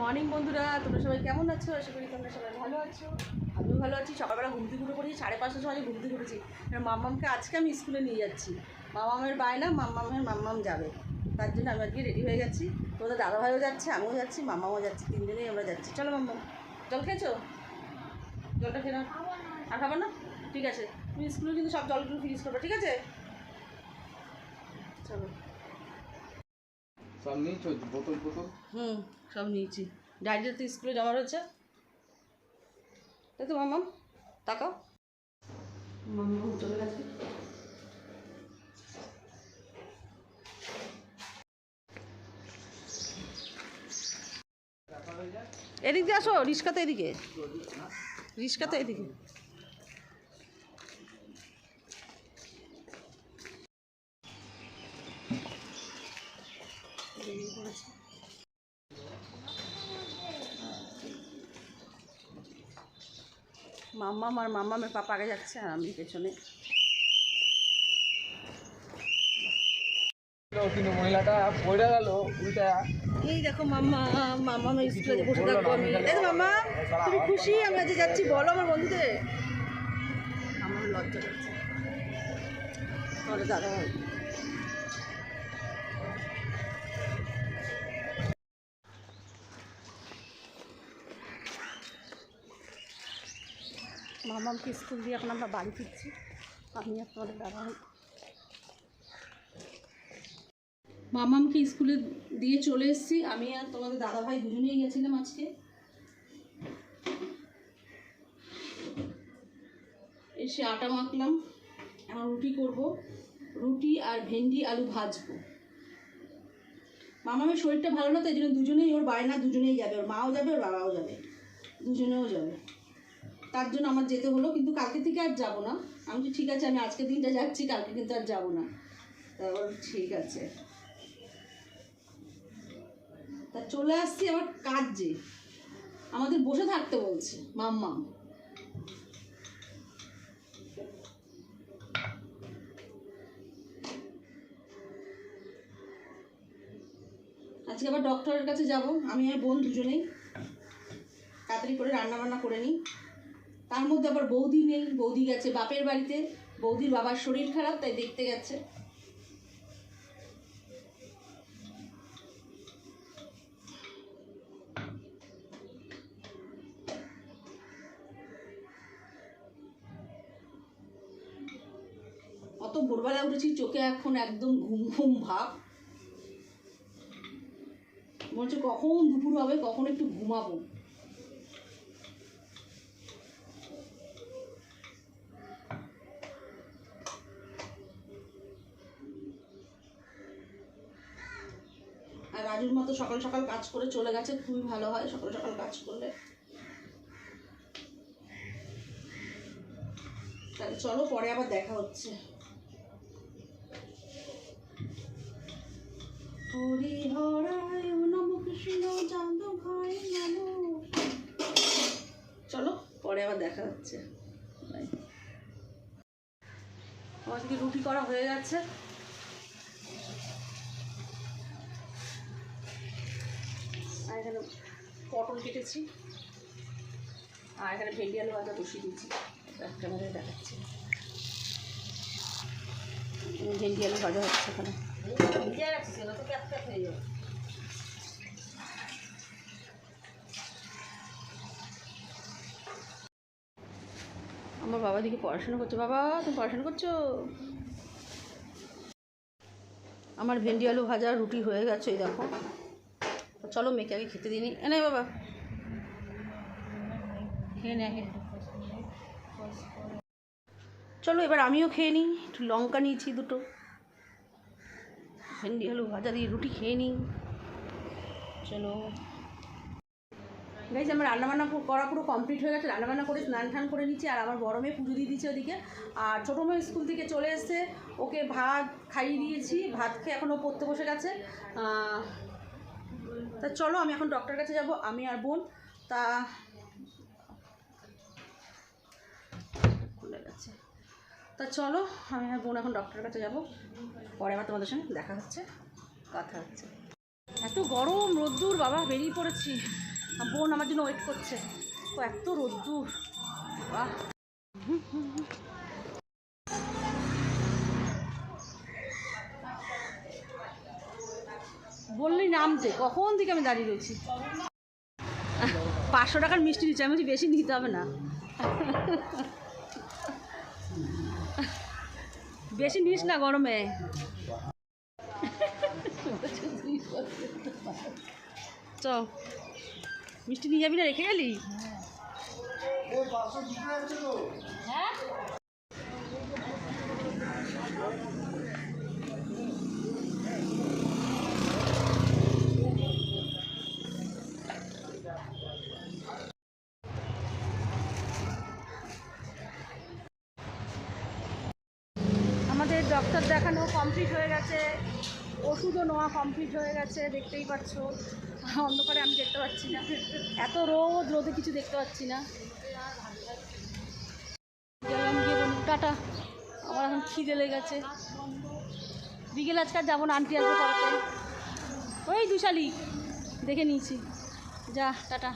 Morning বন্ধুরা, তোমরা সবাই কেমন আছো? আশা করি তোমরা সবাই ভালো আছো। আমিও ভালো আছি। সকালবেলা ঘুম থেকে উঠে পড়ি সাড়ে পাঁচটার সময় ঘুম থেকে উঠেছি। মাম্মামকে আজকে আমি স্কুলে নিয়ে যাচ্ছি। মামামের বায়না মাম্মামের মাম্মাম যাবে। তার জন্য আমি আজকে রেডি হয়ে গেছি। তোমাদের দাদাভাইও যাচ্ছে, আমিও যাচ্ছি, মামাও যাচ্ছি, তিনজনেই আমরা যাচ্ছি। চলো মাম্মাম, জল খেয়েছো? জলটা খেয়ে আর খাবে না? ঠিক আছে। তুমি স্কুলে কিন্তু সব জলগুলো ফিনিশ করবে, ঠিক আছে? চলো। সব নিয়েছো? বোতল বোতল হুম সব নিয়েছি। ডায়েরিটা তো স্কুলে জমা রয়েছে। তাই তো মামাম তাকাও। মামাম চলে গেছে এদিক দিয়ে আসো রিক্সাতে এদিকে। রিক্সাতে এদিকে। বেরিয়ে পড়েছে। মাম্মাম আর মাম্মামের পাপা আগে যাচ্ছে আর আমি পেছনে। কিন্তু মহিলাটা পড়ে গেল উল্টা। এই দেখো মাম্মা মাম্মামের স্কুলে বসে থাকব আমি। এই মাম্মা তুমি খুশি? আমি আজকে যাচ্ছি বলো আমার বন্ধুদের। আমার লজ্জা করছে। তোমাদের দাদা মামামকে স্কুল দিয়ে এখন আমরা বাড়ি ফিরছি। আমি আর তোমাদের দাদা মামামকে স্কুলে দিয়ে চলে এসেছি। আমি আর তোমাদের দাদাভাই দুজনেই গেছিলাম আজকে। এসে আটা মাখলাম। এখন রুটি করব। রুটি আর ভেন্ডি আলু ভাজবো। মামামের শরীরটা ভালো না, তাই জন্য দুজনেই, ওর বায়না দুজনেই যাবে। ওর মাও যাবে, ওর বাবাও যাবে। দুজনেও যাবে। তার জন্য আমার যেতে হলো কিন্তু কালকে থেকে আর যাব না। আমি বলছি, ঠিক আছে আমি আজকে দিনটা যাচ্ছি কালকে কিন্তু আর যাব না। তারপর ঠিক আছে। তা চলে আসছি আবার কাজ। যে আমাদের বসে থাকতে বলছে মাম্মা। আজকে আবার ডক্টরের কাছে যাব। আমি আর বোন দুজনেই। তাড়াতাড়ি করে রান্না বান্না করে নিই। তার মধ্যে আবার বৌদি নেই, বৌদি গেছে বাপের বাড়িতে। বৌদির বাবার শরীর খারাপ, তাই দেখতে গেছে। অত ভোরবেলা উঠেছি, চোখে এখন একদম ঘুম ঘুম ভাব। মনে হচ্ছে কখন দুপুর হবে, কখন একটু ঘুমাবো। আর রাজুর মতো সকাল সকাল কাজ করে চলে গেছে খুবই ভালো হয় সকাল সকাল কাজ করলে। তাহলে চলো পরে আবার দেখা হচ্ছে। হরি হরায় নম কৃষ্ণ যাদব ভাই নম। চলো পরে আবার দেখা হচ্ছে. আমার দিকে রুটি করা হয়ে গেছে? এখানে পটল কেটেছি। আর এখানে ভেন্ডি আলু ভাজা বসিয়ে দিয়েছি। ক্যামেরায় দেখাচ্ছি। ভেন্ডি আলু ভাজা হচ্ছে এখানে। আমার বাবা দিকে পড়াশোনা করছে। বাবা, তুমি পড়াশোনা করছ? আমার ভেন্ডি আলু ভাজা রুটি হয়ে গেছে, এই দেখো। চলো মেয়েকে আগে খেতে দিই এনে বাবা। খেয়ে নে চলো এবার আমিও খেয়ে নিই, একটু লঙ্কা নিয়েছি দুটো। ভেন্ডি, আলু ভাজা দিয়ে রুটি খেয়ে নিই। চলো। গাইজ আমার রান্নাবান্না করা পুরো কমপ্লিট হয়ে গেছে। রান্নাবান্না করে স্নান টান করে নিচ্ছি, আর আমার বড় মেয়ে পুজো দিয়ে দিচ্ছে ওদিকে। আর ছোটো মেয়ে স্কুল থেকে চলে এসছে। ওকে ভাত খাইয়ে দিয়েছি। ভাত খেয়ে এখন ও পড়তে বসে গেছে। তা চলো, আমি এখন ডক্টরের কাছে যাব, আমি আর বোন। তা খুলে গেছে। তা চলো, আমি আর বোন এখন ডক্টরের কাছে যাব। পরে আবার তোমাদের সঙ্গে দেখা হচ্ছে, কথা হচ্ছে। এত গরম রোদ্দুর, বাবা, বেরিয়ে পড়েছি। বোন আমার জন্য ওয়েট করছে। ও, এত রোদ্দুর, বাহ। বললেই নামতে কখন থেকে আমি দাঁড়িয়ে রয়েছি? পাঁচশো টাকার মিষ্টি দিচ্ছে আমি বেশি নিতে হবে না। বেশি নিস না গরমে। চ মিষ্টি নিয়ে যাবি না রেখে গেলি? হ্যাঁ আমাদের ডক্টর দেখানো কমপ্লিট হয়ে গেছে। ওষুধও নেওয়া কমপ্লিট হয়ে গেছে, দেখতেই পাচ্ছ। অন্ধকারে আমি দেখতে পাচ্ছি না। এত রোদ, রোদে কিছু দেখতে পাচ্ছি না। টাটা। আমার এখন খিদে লেগেছে। বিকেল আজকাল যাব না, আন্টি আসবে পড়াতে ওই দুশালি, দেখে নিয়েছি। যা, টাটা।